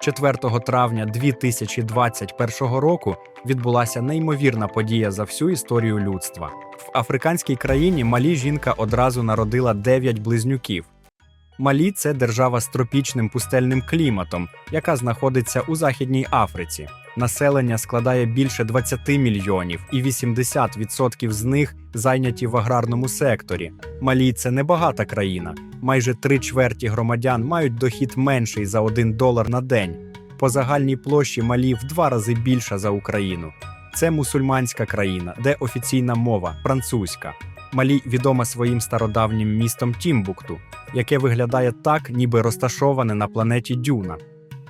4 травня 2021 року відбулася неймовірна подія за всю історію людства. В африканській країні Малі жінка одразу народила 9 близнюків. Малі це держава з тропічним пустельним кліматом, яка знаходиться у Західній Африці. Населення складає більше 20 мільйонів, і 80% з них зайняті в аграрному секторі. Малі це небагата країна. Майже три чверті громадян мають дохід менший за 1 долар на день. По загальній площі Малі в два рази більша за Україну. Це мусульманська країна, де офіційна мова французька. Малі відома своїм стародавнім містом Тімбукту, яке виглядає так, ніби розташоване на планеті Дюна.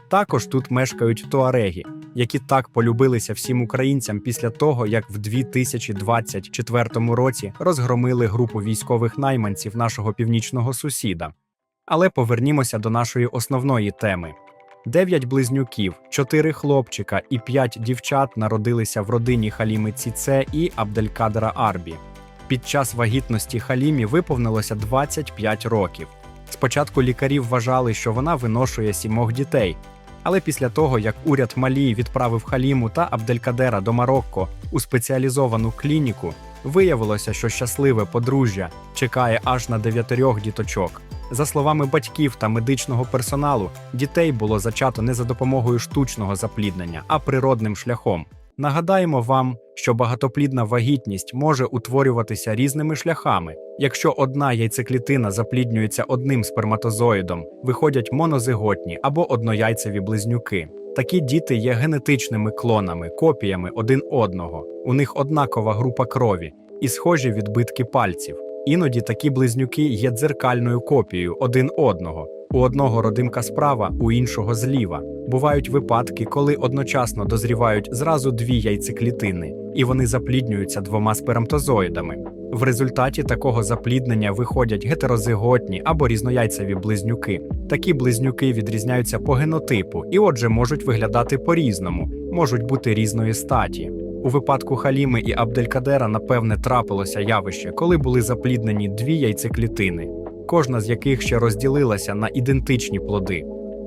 Також тут мешкають туареги, які так полюбилися всім українцям після того, як в 2024 році розгромили групу військових найманців нашого північного сусіда. Але повернімося до нашої основної теми. Дев'ять близнюків, чотири хлопчика і п'ять дівчат народилися в родині Халіми Ціце і Абделькадера Арбі. Під час вагітності Халімі виповнилося 25 років. Спочатку лікарі вважали, що вона виношує сімох дітей. Але після того, як уряд Малії відправив Халіму та Абделькадера до Марокко у спеціалізовану клініку, виявилося, що щасливе подружжя чекає аж на дев'ятирьох діточок. За словами батьків та медичного персоналу, дітей було зачато не за допомогою штучного запліднення, а природним шляхом. Нагадаємо вам, що багатоплідна вагітність може утворюватися різними шляхами. Якщо одна яйцеклітина запліднюється одним сперматозоїдом, виходять монозиготні або однояйцеві близнюки. Такі діти є генетичними клонами, копіями один одного. У них однакова група крові і схожі відбитки пальців. Іноді такі близнюки є дзеркальною копією один одного. У одного родимка справа, у іншого зліва. Бувають випадки, коли одночасно дозрівають зразу дві яйцеклітини, і вони запліднюються двома сперматозоїдами. В результаті такого запліднення виходять гетерозиготні або різнояйцеві близнюки. Такі близнюки відрізняються по генотипу і, отже, можуть виглядати по-різному, можуть бути різної статі. У випадку Халіми і Абделькадера, напевне, трапилося явище, коли були запліднені дві яйцеклітини, кожна з яких ще розділилася на ідентичні плоди.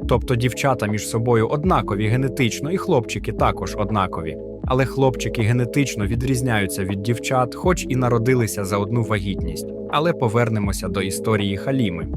Тобто дівчата між собою однакові генетично, і хлопчики також однакові. Але хлопчики генетично відрізняються від дівчат, хоч і народилися за одну вагітність. Але повернемося до історії Халіми.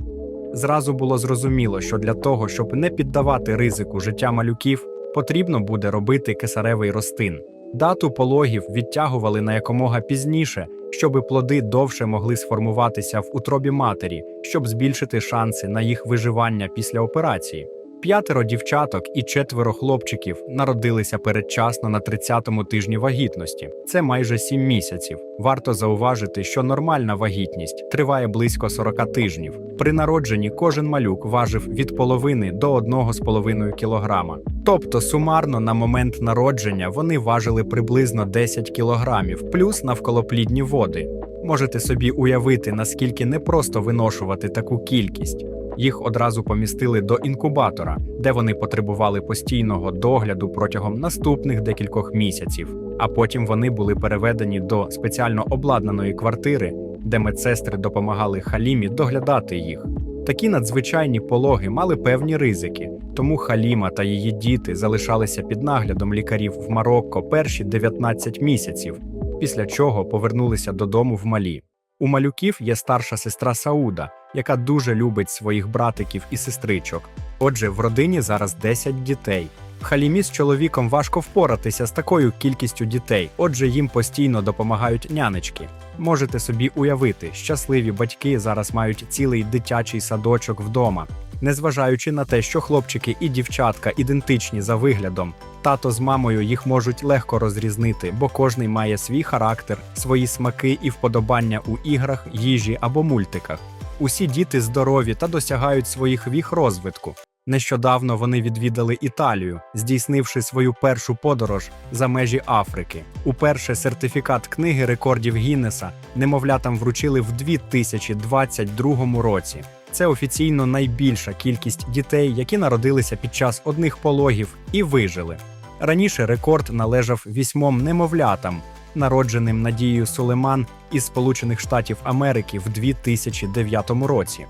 Зразу було зрозуміло, що для того, щоб не піддавати ризику життя малюків, потрібно буде робити кесаревий ростин. Дату пологів відтягували на якомога пізніше, щоби плоди довше могли сформуватися в утробі матері, щоб збільшити шанси на їх виживання після операції. П'ятеро дівчаток і четверо хлопчиків народилися передчасно на 30-му тижні вагітності. Це майже 7 місяців. Варто зауважити, що нормальна вагітність триває близько 40 тижнів. При народженні кожен малюк важив від половини до 1,5 кілограма. Тобто сумарно на момент народження вони важили приблизно 10 кілограмів, плюс навколоплідні води. Можете собі уявити, наскільки непросто виношувати таку кількість. Їх одразу помістили до інкубатора, де вони потребували постійного догляду протягом наступних декількох місяців. А потім вони були переведені до спеціально обладнаної квартири, де медсестри допомагали Халімі доглядати їх. Такі надзвичайні пологи мали певні ризики, тому Халіма та її діти залишалися під наглядом лікарів в Марокко перші 19 місяців, після чого повернулися додому в Малі. У малюків є старша сестра Сауда, яка дуже любить своїх братиків і сестричок. Отже, в родині зараз 10 дітей. Халімі з чоловіком важко впоратися з такою кількістю дітей, отже, їм постійно допомагають нянечки. Можете собі уявити, щасливі батьки зараз мають цілий дитячий садочок вдома. Незважаючи на те, що хлопчики і дівчатка ідентичні за виглядом, тато з мамою їх можуть легко розрізнити, бо кожний має свій характер, свої смаки і вподобання у іграх, їжі або мультиках. Усі діти здорові та досягають своїх віх розвитку. Нещодавно вони відвідали Італію, здійснивши свою першу подорож за межі Африки. Уперше сертифікат книги рекордів Гіннеса немовлятам вручили в 2022 році. Це офіційно найбільша кількість дітей, які народилися під час одних пологів і вижили. Раніше рекорд належав вісьмом немовлятам, народженим Надією Сулейман із Сполучених Штатів Америки в 2009 році.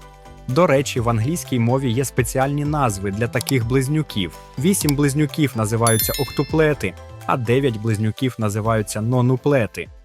До речі, в англійській мові є спеціальні назви для таких близнюків. Вісім близнюків називаються октуплети, а дев'ять близнюків називаються нонуплети.